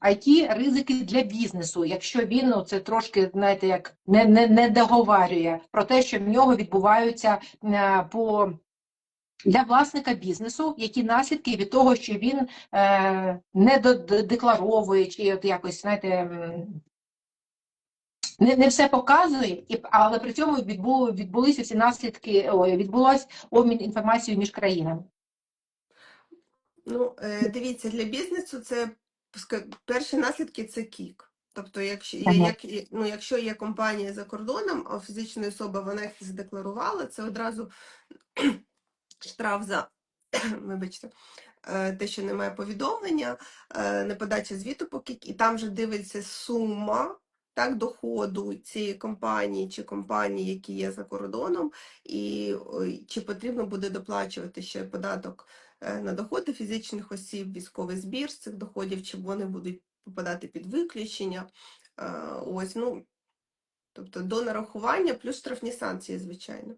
IT ризики для бізнесу, якщо він ну, це трошки знаєте, як не, не, не договарює про те, що в нього відбуваються е, по для власника бізнесу, які наслідки від того, що він е, не до- декларовує, чи от якось знаєте. Не, не все показує, і, але при цьому відбу, відбулися всі наслідки, ой, відбулось обмін інформацією між країнами. Ну, е, дивіться, для бізнесу це перші наслідки це кік. Тобто, якщо є, Ага. як, ну, якщо є компанія за кордоном, а фізична особа вона їх задекларувала, це одразу штраф за, вибачте, е, те, що немає повідомлення, е, неподача звіту по кік, і там же дивиться сума. Так, доходу цієї компанії чи компанії, які є за кордоном, і чи потрібно буде доплачувати ще податок на доходи фізичних осіб, військовий збір з цих доходів, чи вони будуть попадати під виключення. Е, Ось, ну, тобто до нарахування плюс штрафні санкції, звичайно.